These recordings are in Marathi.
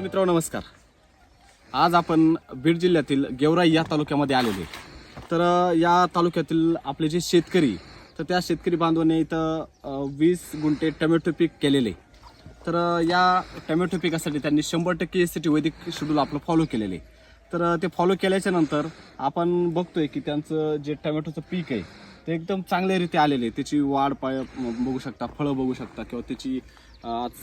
शेतकरी मित्रांनो नमस्कार. आज आपण बीड जिल्ह्यातील गेवराई या तालुक्यामध्ये आलेले तर या तालुक्यातील आपले जे शेतकरी तर त्या शेतकरी बांधवाने इथं वीस गुंठे टमॅटो पीक केलेले. तर या टोमॅटो पिकासाठी त्यांनी शंभर टक्के एस टी वैदिक शेड्यूल आपलं फॉलो केलेले तर ते फॉलो केल्याच्यानंतर आपण बघतोय की त्यांचं जे टोमॅटोचं पीक आहे ते एकदम चांगल्यारीत्या आलेले आहे. त्याची वाढ पाय बघू शकता फळं बघू शकता किंवा त्याची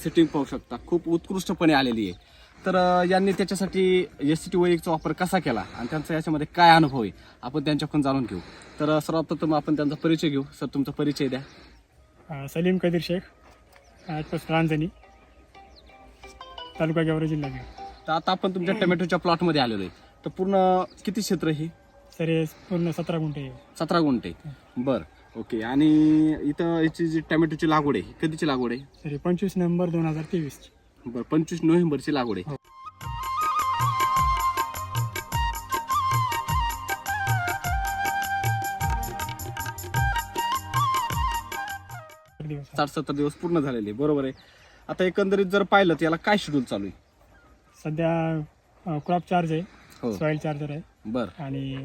सेटिंग पाहू शकता खूप उत्कृष्टपणे आलेली आहे. तर यांनी त्याच्यासाठी एस टी वैदिकचा वापर कसा केला आणि त्यांचा याच्यामध्ये काय अनुभव आहे आपण त्यांच्याकडून जाणून घेऊ. तर सर्वप्रथम आपण त्यांचा परिचय घेऊ. सर तुमचा परिचय द्या. अ, सलीम कदीर शेख रांजणी तालुका गेवरा जिल्हा बीड. तर आता आपण तुमच्या टोमॅटोच्या प्लॉटमध्ये आलेलो आहे. तर पूर्ण किती क्षेत्र हे? सर हे पूर्ण सतरा गुंठे आहे. सतरा गुंठे. बर ओके. आणि इथं याची जी टोमॅटोची लागवड आहे कधीची लागवड आहे? सर हे पंचवीस नोव्हेंबर दोन हजार तेवीस बरं पंचवीस नोव्हेंबरची लागवड आहे हो. साठ सत्तर दिवस पूर्ण झालेले आहे, बरोबर आहे आता एकंदरीत जर पाहिलं तर याला काय शेड्यूल चालू आहे सध्या क्रॉप चार्ज आहे हो सॉईल चार्जर आहे बर आणि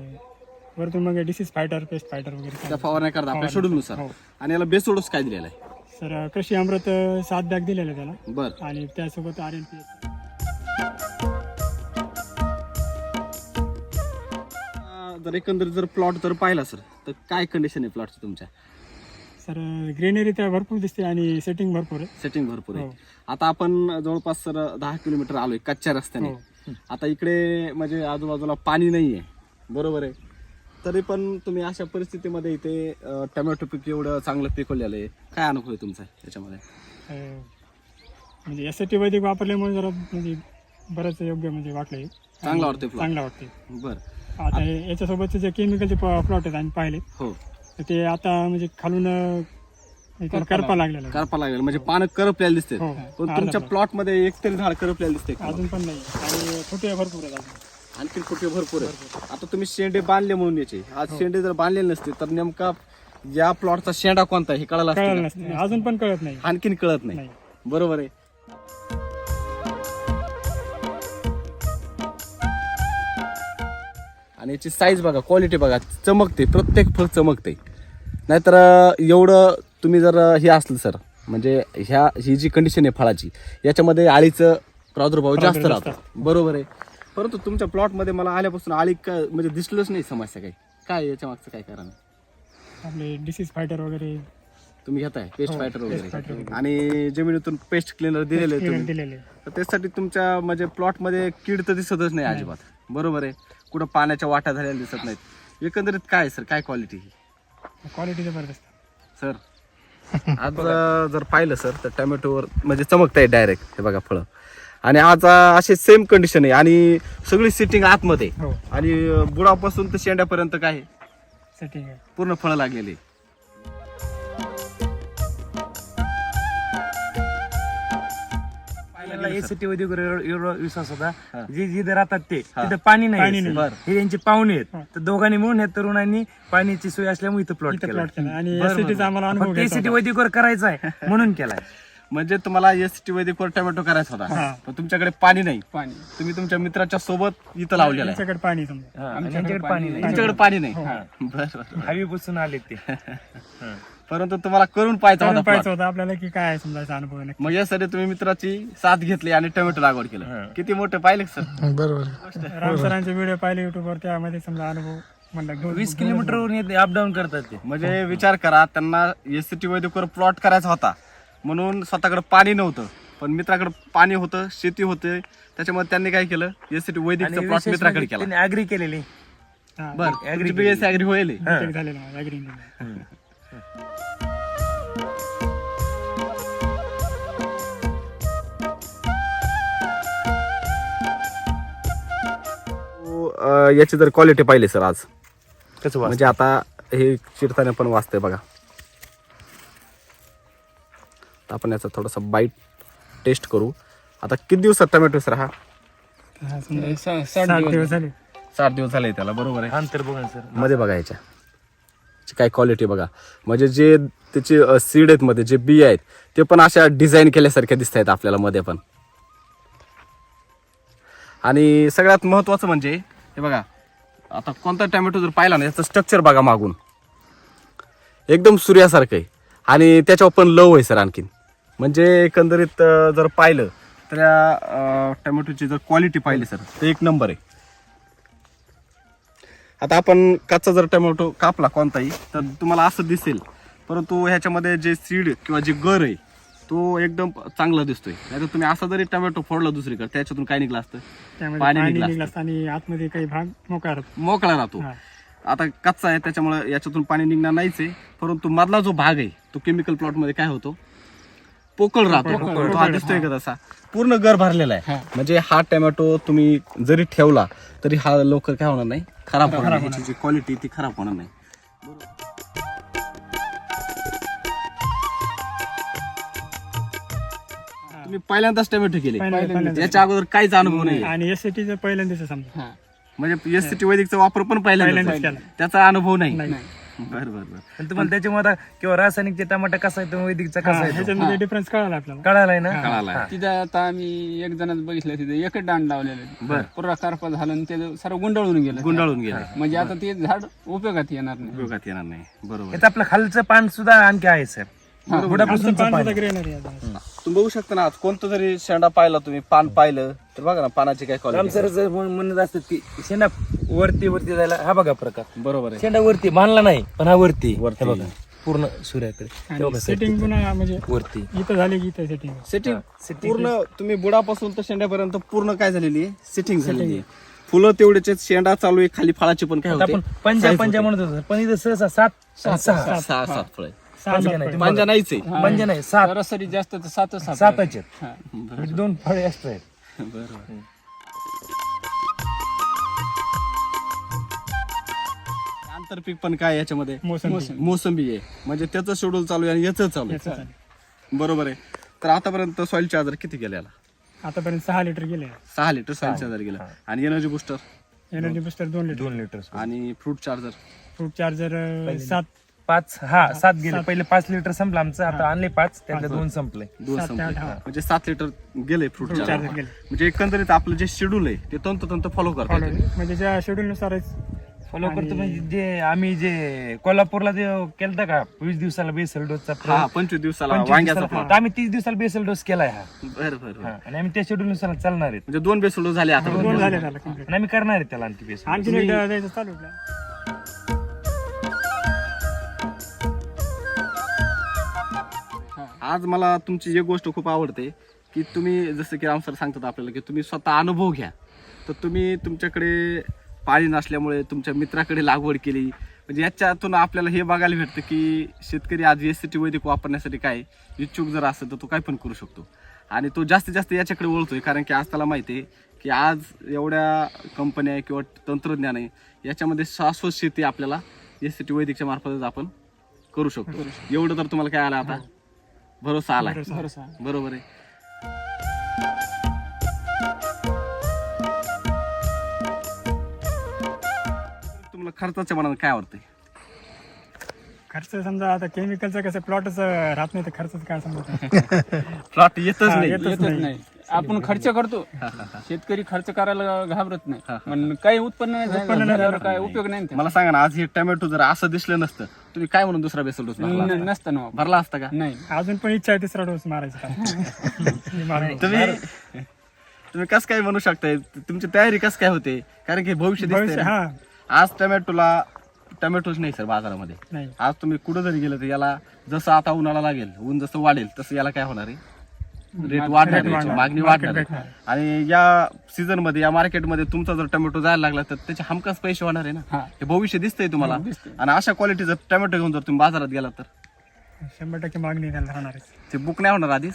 वरतून मग डिसीज फायटर पेस्ट फायटर वगैरे त्या. फवारण्या करता आपल्या. शेड्यूलनुसार हो. आणि याला बेसोडस काय दिलेला आहे सर कृषी अमृत सात बॅग दिलेले त्याला. बर. आणि त्यासोबत आर एन पी जर एकंदरीत जर प्लॉट जर पाहिला सर तर काय कंडिशन आहे प्लॉटची तुमच्या? सर ग्रेनरी त्या भरपूर दिसते आणि सेटिंग भरपूर आहे. सेटिंग भरपूर आहे. हो. आता आपण जवळपास सर दहा किलोमीटर आलोय कच्च्या रस्त्याने. हो. आता इकडे म्हणजे आजूबाजूला पाणी नाहीये. बरोबर आहे. तरी पण तुम्ही अशा परिस्थितीमध्ये इथे अं, टोमॅटो पीक एवढं चांगलं पिकवलेलं आहे. काय अनुभव आहे तुमचा याच्यामध्ये? अं, म्हणजे एस टी वैदिक वापरल्यामुळे जरा म्हणजे बरंच योग्य म्हणजे वाटलंय. चांगला वाटतोय plot. चांगला वाटते बर. आता हे- याच्यासोबतचे जे केमिकलचे प्लॉट आहेत आणि पाहिले. हो. तर ते आता म्हणजे खालून अं, करपा लागलेलं. आहे. करपा लागेल म्हणजे पानं करपलेली दिसते हो. पण तुमच्या. प्लॉटमध्ये एक तरी झाड करपलेलं दिसते का? अजून पण नाही. आणि फुटे भरपूर आहेत अजून. आणखी कुठे भरपूर आहे आता तुम्ही शेंडे बांधले म्हणून याचे. आज शेंडे जर बांधलेले नसते तर नेमका या प्लॉटचा शेंडा कोणता हे कळायला असतं कळलं का? नसते. अजून पण कळत नाही. आणखीन कळत नाही. नाही. बरोबर आहे. आणि याची साईज बघा क्वालिटी बघा. चमकते प्रत्येक फळ चमकते. नाहीतर अं, एवढं तुम्ही जर अं, हे असलं सर म्हणजे ह्या ही जी कंडिशन आहे फळाची याच्यामध्ये आळीचं प्रादुर्भाव जास्त प्रादुर्भाव राहतो बरोबर आहे. परंतु तुमच्या प्लॉटमध्ये मला आल्यापासून आळी काय म्हणजे दिसलंच नाही समस्या काही. काय याच्या मागचं काय कारण? आपले डिसीज फायटर वगैरे. तुम्ही घेताय पेस्ट हो, फायटर pest वगैरे. आणि जमिनीतून पेस्ट क्लिनर दिलेले आहे तुम्ही. दिलेले. तर त्यासाठी तुमच्या म्हणजे प्लॉटमध्ये कीड तर दिसतच नाही अजिबात. बरोबर आहे. कुठं पाण्याच्या वाटा झालेल्या दिसत नाहीत. एकंदरीत काय सर काय क्वालिटी क्वालिटी जबरदस्त. सर आज अं, जर पाहिलं सर तर टोमॅटोवर म्हणजे चमकत आहे डायरेक्ट हे बघा फळं. आणि आज असे सेम कंडिशन आहे आणि सगळी सिटिंग आतमध्ये आहे. हो आणि बुडापासून तर शेंड्यापर्यंत काय आहे? सेटिंग आहे पूर्ण फळं लागलेली आहे. एसीटी वैदिक एवढा विश्वास होता हा. जे जिथे राहतात ते. तिथं पाणी नाही. बरं. हे यांचे पाहुणे. आहेत तर दोघांनी मिळून या तरुणांनी पाण्याची सोय असल्यामुळे इथं प्लॉट इथं केला प्लॉट केला आणि बरं, एसीटीचा आम्हाला अनुभव फक्त घ्यायचा एसीटी होता. वैदिकवर करायचा आहे म्हणून केलाय म्हणजे तुम्हाला एस टी वैदिकवर टोमॅटो करायचा होता. हा. पण तुमच्याकडे पाणी नाही. पाणी. तुम्ही तुमच्या मित्राच्या सोबत इथं लावलेलं आहे. यांच्याकडे पाणी समजा. हा, नाही. तुमच्याकडे पाणी नाही. हो. बरं बरं. हवी बसून आले ते. परंतु तुम्हाला करून पाहायचा करून होता पाहायचं. होतं. आपल्याला की काय आहे समजायचा अनुभव नक्की. मग यासाठी तुम्ही मित्राची साथ घेतली आणि टोमॅटो लागवड केलं. हा. किती मोठं पाहिले सर? राम सरांचे व्हिडिओ पाहिले युट्यूबवर त्यामध्ये समजा अनुभव म्हणलं घेऊन वीस किलोमीटरवरून येते अपडाऊन करतात ते. म्हणजे विचार करा त्यांना एस टी वैदिकवर प्लॉट करायचा होता. म्हणून स्वतःकडे पाणी नव्हतं. पण मित्राकडे पाणी होतं शेती होते. त्याच्यामुळे त्यांनी काय केलं? वैदिकचा प्लॉट विशेष मित्राकडे म्हणजे केला. त्यांनी अग्री केलेली. बीएस ऍग्री होईल. हे. याची जर क्वालिटी पाहिली सर आज. कसं म्हणजे आता हे चिरताना पण वाचतंय बघा. तर आपण याचा थोडासा बाईट टेस्ट करू. आता किती दिवसात टोमॅटो सर हा सात दिवस झाले. त्याला बरोबर आहे. अंतर बघा सर. मध्ये बघा याच्या. याची काय क्वालिटी बघा. म्हणजे जे त्याचे सीड आहेत मध्ये जे बी आहेत ते पण अशा डिझाईन केल्यासारख्या दिसत आहेत आपल्याला मध्ये पण. आणि सगळ्यात महत्वाचं म्हणजे हे बघा आता कोणता टोमॅटो जर पाहिला ना याचं स्ट्रक्चर बघा मागून. एकदम सूर्यासारखं आहे. आणि त्याच्यावर पण लव आहे सर आणखीन. म्हणजे एकंदरीत जर पाहिलं तर या टोमॅटोची जर क्वालिटी पाहिली सर तर एक नंबर आहे. आता आपण कच्चा जर टोमॅटो कापला कोणताही तर तुम्हाला असं दिसेल. परंतु ह्याच्यामध्ये जे सीड किंवा जे गर आहे तो एकदम चांगला दिसतोय. नाही तुम्ही असा जरी टोमॅटो फोडला दुसरीकडे त्याच्यातून काय निघलं असतं? पाणी निघलं असतं. आणि आतमध्ये काही भाग मोकळा राहतो. मोकळा राहतो. आता कच्चा आहे त्याच्यामुळे याच्यातून पाणी निघणार नाहीच आहे. परंतु मधला जो भाग आहे तो केमिकल प्लॉटमध्ये काय होतो? पोकळ राहतो. तो हा दिसतोय का तसा पूर्ण गर भरलेला आहे. म्हणजे हा टोमॅटो तुम्ही जरी ठेवला तरी हा लवकर काय होणार नाही? खराब होणार नाही. ह्याची जी क्वालिटी ती खराब होणार नाही. तुम्ही पहिल्यांदाच टोमॅटो केले. याच्या अगोदर काहीच अनुभव नाही. आणि एस चं पहिल्यांदाच समजा. म्हणजे एस टी वैदिकचा वापर पण पहिल्यांदाच पहिल्यांदा केला. त्याचा अनुभव नाही. नाही. बर बर बर. तुम्हाला त्याच्यामध्ये आता किंवा रासायनिकचा टमाटा कसा आहे तो वैदिकचा कसा आहे तो? ह्याच्यामध्ये डिफरन्स कळाला आपल्याला. कळालाय ना? कळाला तिथं आता आम्ही एक जणांच बघितलं तिथे एकच दांड लावलेलं पुरा करपा झालं आणि ते सर्व गुंडाळून गेलं. गुंडाळून गेले. म्हणजे आता ते झाड उपयोगात येणार नाही. उपयोगात येणार नाही. बरोबर. याचं आपलं खालचं पान सुद्धा आणखी आहे सर बुडापासून आहे. तुम्ही बघू शकता ना आज कोणतं जरी शेंडा पाहिला तुम्ही पान पाहिलं तर बघा ना पानाची काय जर म्हण- म्हणत असतात की शेंडा वरती वरती जायला हा बघा प्रकार. बरोबर आहे. शेंडा वरती बांधला नाही पण हा वरती. वरती. हे बघा पूर्ण सूर्याकडे. हे बघा सेटिंग म्हणजे वरती. इथं झाली की इथं सेटिंग सेटिंग पूर्ण तुम्ही बुडापासून तर शेंड्यापर्यंत पूर्ण काय झालेली आहे? सेटिंग झालेली आहे. फुलं तेवढेच शेंडा चालू आहे खाली फळाची पण काय होते? आपण पंजा पंजा म्हणत होतो. पण इथं सहसा सात सहा सहा सात फळ पंजा नाही पांजा नाहीच आहे. पंजा नाही सात. सरासरी जास्त तर सातच सात सातच आहेत. म्हणजे दोन फळे एक्स्ट्रा आहेत बरोबर आंतरपीक पण काय याच्यामध्ये? मोसंबी. मोसंबी. आहे. म्हणजे त्याचं शेड्यूल चालू आहे आणि याचं चालू आहे. बरोबर आहे. तर आतापर्यंत सॉइल चार्जर किती गेले याला? आतापर्यंत सहा लिटर गेले. सहा लिटर सॉइल चार्जर गेलं. आणि एनर्जी बुस्टर एनर्जी बुस्टर दोन लिटर. दोन लिटर आणि फ्रूट चार्जर फ्रूट चार्जर सात पाच हा सात गेले. पहिले पाच लिटर संपलं आमचं आता आणले पाच त्यातले दोन संपले. दोन संपले. म्हणजे सात लिटर गेले फ्रूट म्हणजे एकंदरीत आपलं जे शेड्यूल आहे ते तंतोतंत फॉलो करतात फॉलो म्हणजे ज्या शेड्यूल नुसारच फॉलो करतो म्हणजे जे आम्ही जे कोल्हापूरला जे केलता का वीस दिवसाला बेसल डोसचा हा पंचवीस दिवसाला वांग्याचा आम्ही तीस दिवसाला बेसल डोस केलाय हा. बरं बरं बरं. हा. आणि आम्ही त्या शेड्यूल नुसार चालणार आहेत. म्हणजे दोन झाले आता दोन झाले झालं complete. आणि आम्ही करणार आहेत त्याला आणखी बेसल द्यायचं चालू आज मला तुमची एक गोष्ट खूप आवडते की तुम्ही जसं की राम सर सांगतात आपल्याला की तुम्ही स्वतः अनुभव घ्या. तर तुम्ही तुमच्याकडे पाणी नसल्यामुळे तुमच्या मित्राकडे लागवड केली. म्हणजे याच्यातून आपल्याला हे बघायला भेटतं की शेतकरी आज एस सी टी वैदिक वापरण्यासाठी काय इच्छुक जर असेल तर तो काय पण करू शकतो. आणि तो जास्तीत जास्त याच्याकडे वळतोय कारण की आज त्याला माहिती आहे की आज एवढ्या कंपन्या किंवा तंत्रज्ञान आहे याच्यामध्ये शाश्वत शेती आपल्याला एस सी टी वैदिकच्या मार्फतच आपण करू शकतो. एवढं तर तुम्हाला काय आलं आता? भरोसा आलाय. भरोसा बरोबर आहे. तुम्हाला खर्चाच्या मनात काय वाटतंय खर्च समजा आता केमिकलचा कसं प्लॉटच राहत नाही तर खर्च काय समजा प्लॉट येतच नाही येतच नाही. आपण खर्च करतो. शेतकरी खर्च करायला घाबरत नाही. पण काही उत्पन्न नाही झाल्यावर काय उपयोग नाही ना मला सांगा ना आज हे टोमॅटो जर असं दिसलं नसतं तुम्ही काय म्हणून दुसरा बेसल डोस न- नसतं ना भरला असता का? नाही. अजून पण इच्छा आहे तिसरा डोस मारायचा. तुम्ही तुम्ही कस काय म्हणू शकताय? तुमची तयारी कस काय होते? कारण की भविष्य दिसतंय भविष्य ना. हा. आज टोमॅटोला टोमॅटोच नाही सर बाजारामध्ये. नाही. आज तुम्ही कुठं जरी गेलं तर याला जसं आता उन्हाळा लागेल ऊन जसं वाढेल तसं याला काय होणार आहे? रेट वाढणार. मागणी वाढणार. आहे. आणि या सीझनमध्ये या मार्केटमध्ये तुमचा जर टोमॅटो जायला लागला तर त्याचे हमखास पैसे होणार आहे ना? हा. हे भविष्य दिसतंय तुम्हाला? आणि अशा क्वालिटीचं टोमॅटो घेऊन जर तुम्ही बाजारात गेला तर? शंभर टक्के मागणी त्याला राहणार ते बुक नाही होणार आधीच?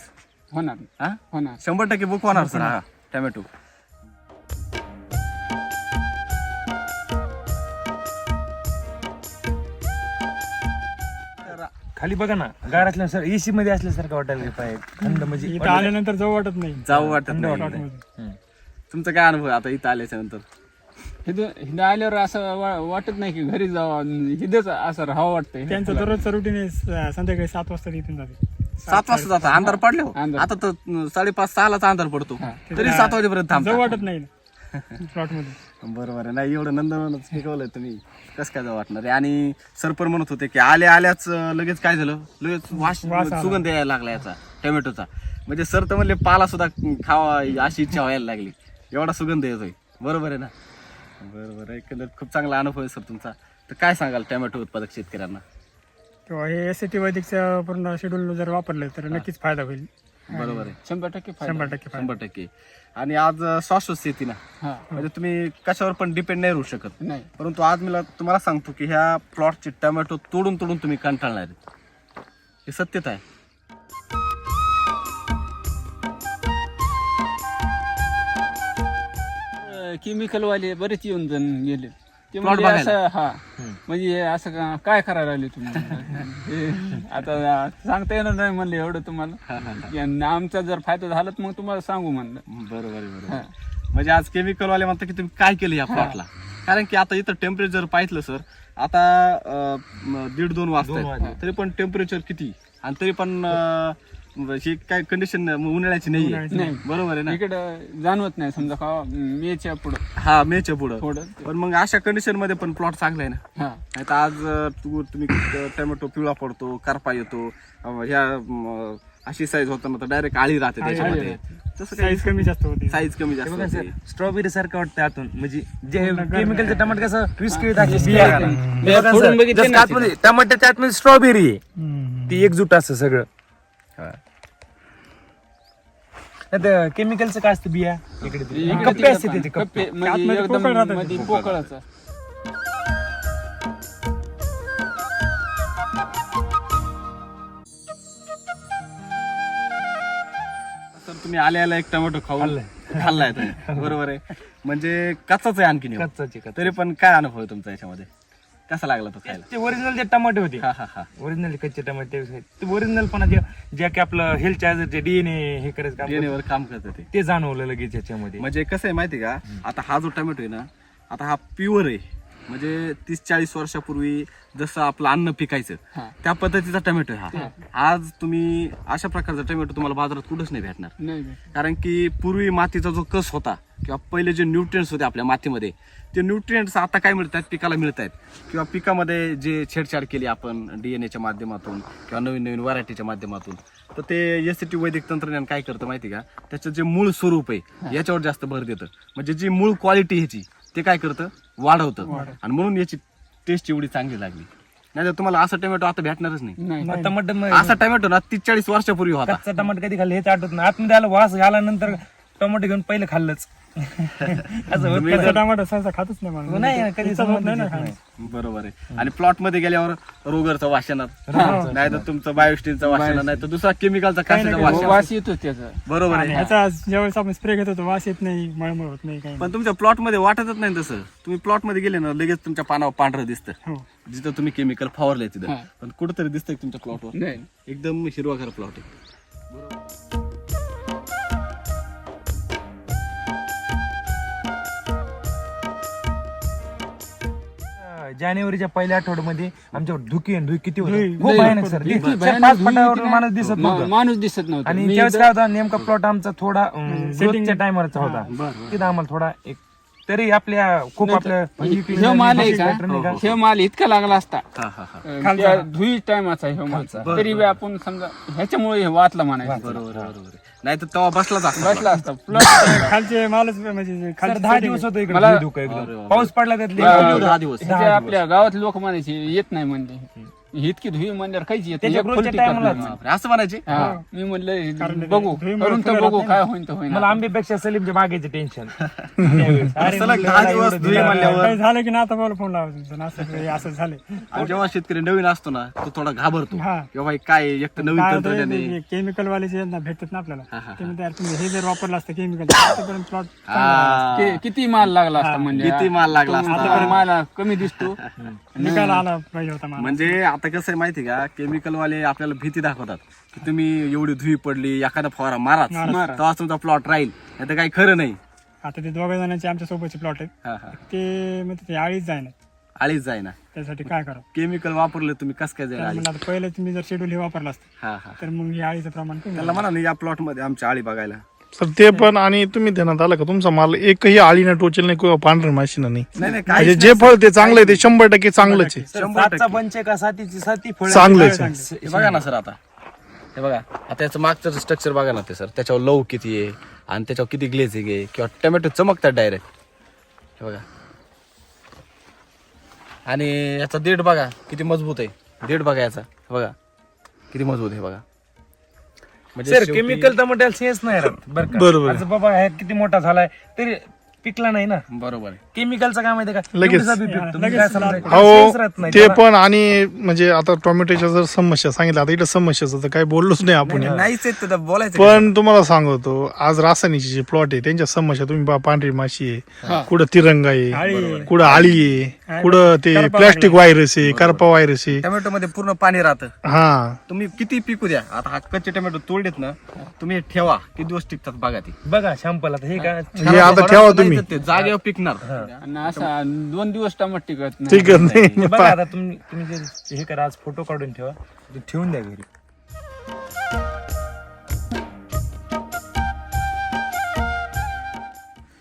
होणार. हा? होणार. शंभर टक्के बुक होणार सर हा टोमॅटो खाली बघा ना गार सर एसी मध्ये असल्यासारखं वाटायला पाहिजे थंड म्हणजे इथं आल्यानंतर जाऊ वाटत नाही. जाऊ वाटत नाही. हम्म. तुमचा काय अनुभव आहे आता इथं आल्याच्यानंतर इथं इथं आल्यावर असं वा- वाटत नाही की घरी जावं इथंच असं राहावं वाटतंय. त्यांचं दररोजचं रुटीन संध्याकाळी सात वाजता इथून जाते. सात वाजता जाता? अंधार पडले हो. अंधार. आता तर अं, साडेपाच सहालाच अंधार पडतो. तरी सात वाजेपर्यंत जाऊ थांबता वाटत नाही. प्लॉटमध्ये. बरोबर आहे. नाही एवढं नंदनवनच पिकवलंय तुम्ही. कसं काय जावं वाटणार आहे? आणि सर पण म्हणत होते की आल्या आल्याच लगेच काय झालं? लगेच वास वास आला. सुगंध यायला लागला याचा टोमॅटोचा. म्हणजे सर तर म्हणले पाला सुद्धा खावा अशी इच्छा व्हायला लागली. एवढा सुगंध येतोय. बरोबर आहे ना? बरोबर आहे. एकंदर खूप चांगला अनुभव आहे सर तुमचा. तर काय सांगाल टोमॅटो उत्पादक शेतकऱ्यांना? किंवा हे एस टी वैदिकचं पूर्ण शेड्यूल जर वापरलं तर नक्कीच फायदा होईल. बरोबर आहे. शंभर टक्के फायदा. शंभर टक्के फायदा. शंभर टक्के. आणि आज अं, शाश्वत शेती ना हा. म्हणजे तुम्ही कशावर पण डिपेंड नाही राहू शकत. नाही. परंतु आज मी तुम्हाला सांगतो की ह्या प्लॉटचे टोमॅटो तोडून तोडून तुम्ही कंटाळणार आहेत. हे सत्यता आहे. केमिकल वाले बरेच येऊन जण गेले. ते म्हणजे. असं हा. म्हणजे असं का- काय करायला लागले तुम्ही? हे आता सांगता येणार नाही म्हणलं एवढं तुम्हाला. की आणि आमचा जर फायदा झाला तर मग तुम्हाला सांगू म्हणलं. बरोबर आहे बरोबर. आहे. म्हणजे आज केमिकल वाले म्हणतात की तुम्ही काय केलं या प्लॉटला कारण की आता इथं टेम्परेचर पाहिलं सर आता अं, म, दीड दोन वाजता तरी पण टेम्परेचर किती? आणि तरी पण अं, ही काय कंडिशन उन्हाळ्याची नाही नाही. बरोबर आहे ना? इकडं जाणवत नाही समजा का मेच्या पुढं. हा मेच्या पुढं. थोडं. पण मग अशा कंडिशनमध्ये पण प्लॉट चांगला आहे ना? हा. नाही तर आज अं, तू तुम्ही टोमॅटो पिवळा पडतो करपा येतो अं, ह्या अशी साईज होताना तर डायरेक्ट आळी राहते त्याच्यामध्ये. तसं काही साईज कमी जास्त होती. साईज कमी जास्त होते. स्ट्रॉबेरी सारखं वाटतं आतून. म्हणजे जे केमिकलचं टमाटर कसं विस्कळीत फोडून बघितले ना टमाट्याच्या आतमध्ये स्ट्रॉबेरी आहे. हम्म. ती एकजूट असतं सगळं. नाही केमिकलचं काय असतं बिया इकडे ते. इकडे कप्पे तिकडे असते पण. कप्पे कप्पे म्हणजे आतमध्ये एकदम पोकळ राहतात. मध्ये पोकळाचा तर तुम्ही आले आल्या एक टोमॅटो खाऊन खाल्लाय तुम्ही बरोबर आहे म्हणजे कच्चाच आहे आणखीन ह्यो. कच्चाचे कच्चे. तरी पण काय अनुभव आहे तुमचा याच्यामध्ये कसा लागला तो खायला? ते ओरिजिनल जे टमाटे होते. हा हा हा. ओरिजिनल कच्चे टमाटे ते ओरिजिनल पण जे जे की आपलं हेल्थ चार्जरचे डीएनए हे करायचं काम DNA वर काम करतं ते. ते जाणवलं लगेच याच्यामध्ये. म्हणजे कसं आहे माहिती का? आता हा जो टोमॅटो आहे ना आता हा प्युअर आहे. म्हणजे तीस चाळीस वर्षापूर्वी जसं आपलं अन्न पिकायचं हा. त्या पद्धतीचा टोमॅटो हा. आज तुम्ही अशा प्रकारचा टोमॅटो तुम्हाला बाजारात कुठंच नाही भेटणार. नाही कारण की पूर्वी मातीचा जो कस होता किंवा पहिले जे न्यूट्रियन्स होते आपल्या मातीमध्ये ते न्यूट्रियंट्स आता काय मिळतात पिकाला मिळत आहेत किंवा पिकामध्ये जे छेडछाड केली आपण डीएनएच्या माध्यमातून किंवा नवीन नवीन व्हरायटीच्या माध्यमातून तर ते एस टी वैदिक तंत्रज्ञान काय करतं माहिती का? त्याचं जे मूळ स्वरूप आहे याच्यावर जास्त भर देतं. म्हणजे जी मूळ क्वालिटी ह्याची ते काय करतं? वाढवतं. आणि म्हणून याची टेस्ट एवढी चांगली लागली. नाही तर तुम्हाला असा टोमॅटो आता भेटणारच नाही. नाही टमाटर असा टोमॅटो ना तीस चाळीस वर्षापूर्वी होता. टमाटर कधी खाल्लं हेच आठवत नाही. आतमध्ये आलं वास आल्यानंतर टमाटे घेऊन पहिले खाल्लंच. असं होत कच्चा टमाटर सहसा खातच नाही मला नाही कधी इच्छा होत संबंध नाही ना येत खाण्याची. नाही. बरोबर आहे. आणि प्लॉटमध्ये गेल्यावर रोगरचं वास येणार नाही तर तुमचं बायोस्टीनचं वास येणार नाही तर दुसरा केमिकलचा काशीचा वास येणार. वास येतो त्याचा. बरोबर आणि आहे ह्याचा ज्यावेळेस आपण स्प्रे घेतो तो वास येत नाही मळमळ होत नाही काही पण तुमच्या प्लॉटमध्ये वाटतच नाही तसं. तुम्ही प्लॉटमध्ये गेले ना लगेच तुमच्या पानावर पांढरं दिसतं. हो. जिथं तुम्ही केमिकल फवारलंय तिथं. पण कुठंतरी दिसतंय तुमच्या प्लॉटवर नाही. एकदम हिरवागार प्लॉट आहे. जानेवारीच्या पहिल्या आठवड्यामध्ये आमच्यावर धुकी आणि धुई किती होती? खूप भयानक. सर. भयानक पाच फटावर. माणूस दिसत मा- नव्हता. माणूस दिसत नव्हता. आणि मी त्यावेळेस काय होता नेमका प्लॉट आमचा थोडा ग्रोथच्या टायमरचा होता. बरं तिथं आम्हाला थोडा एक तरी आपल्या खूप आपल्या ह्यो माल आहे का? नाही का? ह्यो माल इतका लागला असता. हा हा हा. अं, त्या धुई टायमाचा ह्यो मालचा. तरी बी आपण समजा ह्याच्यामुळे हे वाचला म्हणायचं. बरोबर. नाही तर तेव्हा बसलाच असता. बसला असता. प्लस खालचे मालच म्हणजे खालचे दहा दिवस होतो इकडे. मला- धुई धुकं एकदम पाऊस पडला त्यातले. दहा दिवस. आपल्या गावातले लोक म्हणायचे येत नाही म्हणले इतकी धुई म्हणल्यावर काहीच येत नाही. त्याच्या असं म्हणायचे. हा. मी म्हणलं कारण बघू. करून तर फुलं बघू राहत काय होईन तर होईन मला आंबेपेक्षा सलीमच्या बागेचे टेन्शन सलग दहा दिवस काही झालं की ना आता मला फोन लावायचं असं असं झालं आणि जेव्हा शेतकरी नवीन असतो ना तो थोडा घाबरतो. हा. किंवा भाई काय एक तर नवीन तंत्रज्ञान आहे. केमिकल वाले जे ना भेटतात ना हा, आपल्याला. हा, ते म्हणते, "यार, तुम्ही हे जर वापरलं असतं केमिकल आतापर्यंत प्लॉट हा. कि- किती माल लागला असता म्हणजे किती माल लागला तो- असता. माल कमी दिसतो. निकाल आला पाहिजे होता मला. म्हणजे आता कसं आहे माहिती का? केमिकल वाले आपल्याला भीती दाखवतात की तुम्ही एवढी धुई पडली एखादा फवारा मारा. तेव्हा तुमचा प्लॉट राहील. नाही तर काही खरं नाही. आता ते दोघा जणांचे आमच्या सोबतचे प्लॉट आहेत. हा हा. ते म्हणजे ते आळीच जाईना आळीच जाय ना. त्यासाठी काय करावं? केमिकल वापरलं तुम्ही कस काय जाईल तर आळी म्हणलं आता पहिलं तुम्ही जर शेड्यूल हे वापरलं असतं हा हा. तर मग हे आळीचं प्रमाण कमी त्याला म्हणा ना या प्लॉटमध्ये आमची आळी बघायला. सर ते पण आणि तुम्ही ध्यानात आलं का? तुमचा माल एकही आळीनं टोचेल नाही किंवा पांढऱ्या माशीनं नाही. नाही नाही म्हणजे जे फळ ते चांगलं आहे ते शंभर टक्के चांगलंच आहे. सर, शंभर सातचा टक्के. पंच का सातीची साती फळ चांगलंच आहे. हे बघा ना सर आता. हे बघा आता याचं मागचं स्ट्रक्चर बघा ना ते सर. त्याच्यावर लव किती आहे आणि त्याच्यावर किती ग्लेझिंग आहे किंवा टोमॅटो चमकतात डायरेक्ट हे बघा. आणि याचा देठ बघा किती मजबूत आहे. देठ बघा याचा हे बघा. किती मजबूत आहे बघा. सर शेवटी- केमिकल टमाट्याला सेन्स नाही राहत बरं का बरोबर आहे. आज बाबा हे किती मोठा झालाय तरी पिकला नाही ना बरोबर आहे केमिकलचं काय माहिती का लगेच. एवढीसा बी पिकतो. लगेच काय समजायचं? sense अहो राहत नाही ते त्याला. पण आणि म्हणजे आता टोमॅटोच्या जर समस्या सांगितल्या आता इथं समस्याचं तर काही बोललोच नाही आपण नाहीच आहे तर बोलायचं पण तुम्हाला सांगतो आज रासायनिकचे जे प्लॉट आहे त्यांच्या समस्या तुम्ही पहा पांढरी माशी आहे कुठं तिरंगा आहे कुठं आळी आहे कुठं ते प्लॅस्टिक व्हायरस आहे करपा व्हायरस आहे. टोमॅटो मध्ये पूर्ण पाणी राहतं. हा. तुम्ही किती पिकू द्या? आता हा कच्चे टोमॅटो तोडलेत ना तुम्ही ठेवा किती दिवस टिकतात बघा ती. बघा शॅम्पल आता हे काय हे. आता ठेवा तुम्ही. ते जागेवर पिकणार. आणि असा दोन दिवस टमाट टिकत नाही. ठीक आहे नाही. हे बघा आता तुम्ही तुम्ही जे हे करा आज फोटो काढून ठेवा. ते ठेवून द्या घरी.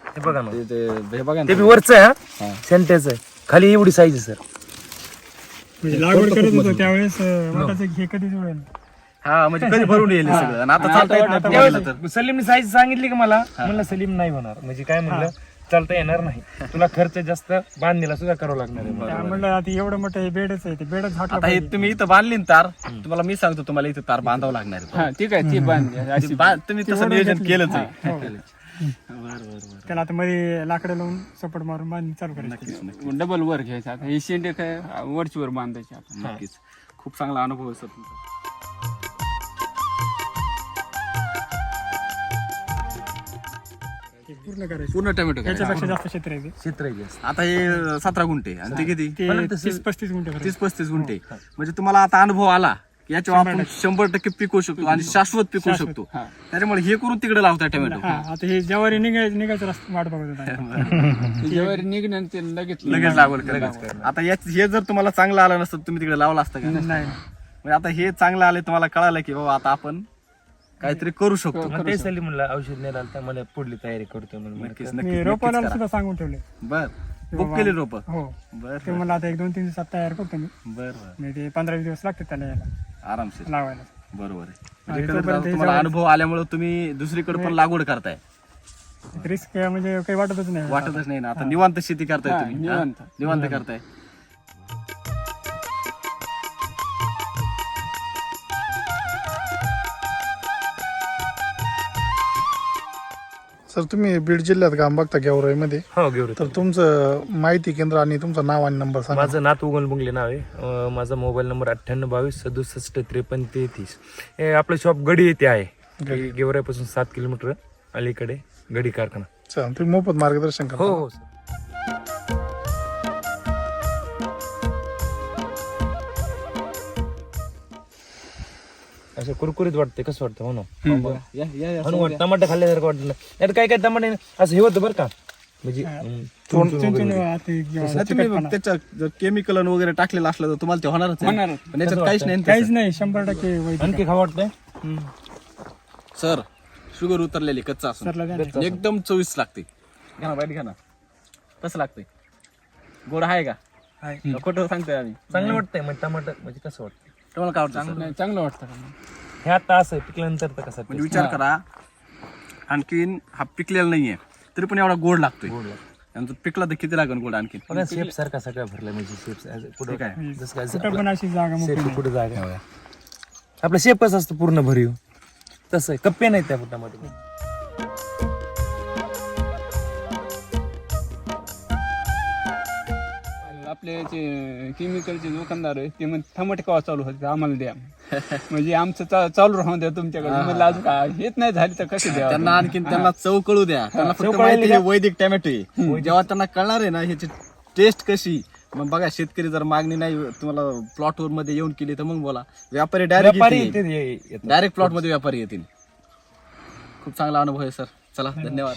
हे बघा ना. ते- ते- हे बघा ते बी वरच आहे हा? सेंटेच आहे. खाली एवढी साईज आहे सर म्हणजे लागवड करत होतो त्यावेळेस अं, वाटायचं की हे कधीच उडेल हा म्हणजे कधी भरून येईल सगळं. आणि आता चालता येत नाही तुम्हाला तर सलीमने साईज सांगितली का मला? म्हणलं सलीम नाही होणार. म्हणजे काय म्हणलं चालता येणार नाही. तुला खर्च जास्त बांधणीला सुद्धा करावं लागणार आहे. त्या म्हणलं आता एवढं मोठं हे बेडच आहे ते बेडच झाकलं आता हे तुम्ही इथं बांधली ना तार तुम्हाला मी सांगतो तुम्हाला इथं तार बांधावं लागणार आहे. हा ठीक आहे ती बांध. अशी ती बा- तुम्ही तसं नियोजन केलंच आहे. त्याला आता मध्ये लाकडं लावून सपोर्ट मारून बांधणी चालू करायची. डबल वर घ्यायचं आता. हे शेंडे काय वरची वर बांधायचे आपण नक्कीच. खूप चांगला अनुभव आहे सर तुमचा. पूर्ण करायचं. पूर्ण टोमॅटो करायचे. त्याच्यापेक्षा जास्त क्षेत्र आहे ते. क्षेत्र आहे जास्त. आता हे सतरा गुंठे. आणि ते किती? ते तीस पस्तीस गुंठे करायचे. तीस पस्तीस गुंठे. म्हणजे तुम्हाला आता अनुभव आला. याच्यावर आपण शंभर टक्के पिकवू शकतो आणि शाश्वत पिकवू शकतो. त्याच्यामुळे हे करून तिकडे लावता टोमॅटो. हा आता हे ज्यावारी निघायचं निघायचं रस्ता वाट बघत होता. जेव्हा निघणार ते लगेच लगेच लागवड आता याच- हे जर तुम्हाला चांगलं आलं नसतं तुम्ही तिकडे लावलं असतं का? नाही. म्हणजे आता हे चांगलं आलं तुम्हाला कळालं की बाबा आता आपण काहीतरी करू शकतो. मग ते सलीम म्हणलं औषध नाही आलं तर मला पुढली तयारी करतो म्हणून. नक्कीच मी नक्कीच रोपाला सुद्धा सांगून ठेवले. बर. बुक केली रोप? हो. बर. ते मला आता एक दोन तीन दिवसात तयार करतो मी. बर बर. म्हणजे ते पंधरा वीस दिवस लागतात त्याला यायला. आरामशीर. लावायला बरोबर आहे. आणि म्हणजे तोपर्यंत तुम्हाला अनुभव आल्यामुळे तुम्ही दुसरीकडे पण लागवड करताय. रिस्क म्हणजे काही वाटतच नाही. वाटतच नाही ना. आता निवांत शेती करताय तुम्ही. हा? निवांत. निवांत करताय. सर तुम्ही बीड जिल्ह्यात काम बघता गेवराईमध्ये. हो घेऊ तर तुमचं माहिती केंद्र आणि तुमचं नाव आणि नंबर सांगा. माझं नात उगल बुंगले नाव आहे. अं, माझा मोबाईल नंबर अठ्ठ्याण्णव बावीस सदुसष्ट त्रेपन्न तेहतीस. हे आपलं शॉप गडी येथे आहे. गेवराईपासून सात किलोमीटर अलीकडे गडी कारखाना. चला, तुम्ही मोफत मार्गदर्शन करा. हो हो सर. असं कुरकुरीत वाटते कसं वाटतं हो. म्हणून वाटतं टमाटर खाल्ल्यासारखं वाटलं नाही काय काय टमाटे असं हे होतं बरं का? म्हणजे हम्म, तुम्ही जर केमिकल वगैरे टाकलेलं असलं तर तुम्हाला ते होणारच आहे. होणारच. पण याच्यात काहीच नाही काहीच नाही शंभर टक्के वैदिक आणखी खावा वाटतंय. सर शुगर उतरलेली कच्चा असून. सरला द्या ना. एकदम चोवीस लागते. घ्या ना बाईट घ्या ना. कसं लागते गोड आहे का? खोटं सांगतोय आम्ही. चांगलं वाटतंय मग टमाटर म्हणजे कसं वाटतं तुम्हाला काय वाटतं? नाही, चांगलं वाटतं का हे आता असं आहे, पिकल्यानंतर तर कसं म्हणजे विचार करा आणखीन हा पिकलेला नाहीये तरी पण एवढा गोड लागतोय आणि तो पिकला तर किती लागेल गोड आणखीन बघा शेप सारखा सगळा भरला म्हणजे शेप पुढे काय? जसं काय कुठं पण अशी जागा मोकळी शेप नाही. पुढे जागा. आपला शेपच असतो पूर्ण भरीव तसं आहे कप्पे नाहीत त्या टमाटे आपले जे केमिकलचे दुकानदार आहे ते म्हणजे टमाटे कवा चालू होते आम्हाला द्या. म्हणजे आमचं चा- चालू राहून द्या तुमच्याकडे. म्हणलं अजून काय? हेच नाही झाली तर कसे द्या त्यांना आणखीन त्यांना चव कळू द्या. त्यांना फक्त माहिती आहे वैदिक टॅमॅटो आहे. जेव्हा त्यांना कळणार आहे ना ह्याची टेस्ट कशी? मग बघा शेतकरी जर मागणी नाही तुम्हाला प्लॉट वर मध्ये येऊन केली तर मग बोला. व्यापारी व्यापारी डायरेक्ट इथे ये- येतात. डायरेक्ट प्लॉटमध्ये व्यापारी येतील. खूप चांगला अनुभव आहे सर चला धन्यवाद.